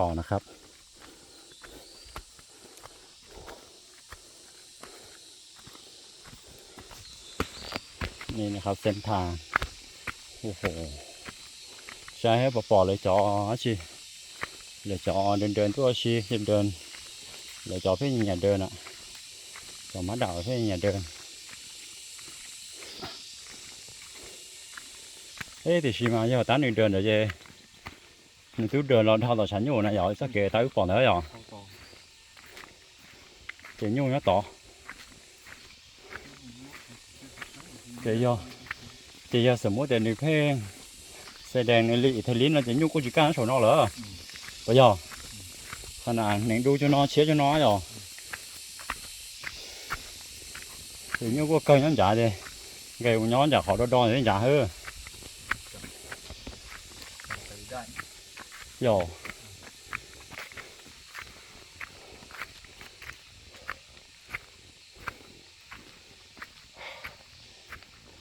่อนะครับ นี่นะครับเส้นทาง โอ้โห ใช้ให้ปอเลยจอชีเลยจอเดินเดินตัวชีเดินเดินเลยจอเพื่อนอย่าเดินอะจอมาดาวเพื่อนอย่าเดินเฮ้ยที่ชิมาเยอะตาหนึ่งเดินเดี๋ยว 你都这了，他到前牛那要，这给他又放那样，这牛也大，这要，这要什么的你看，现在那里他领了这牛过去干手那了，不要，他那能都就那切就那要，这牛过跟人家的，给我娘家好多当人家喝。ะนอนเชียจะนอ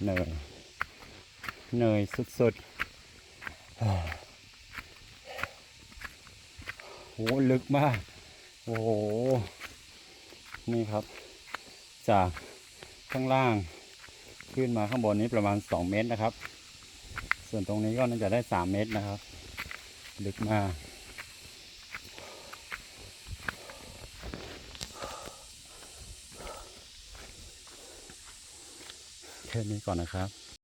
เห。นื่อยเหนื่อยสุดๆอ่าโหลึกมาก โอ้โห นี่ครับ จากข้างล่างขึ้นมาข้างบนนี้ประมาณ 2 เมตรนะครับ ส่วนตรงนี้ก็น่าจะได้ 3 เมตรนะครับ ลึกมาแค่นี้ก่อนนะครับ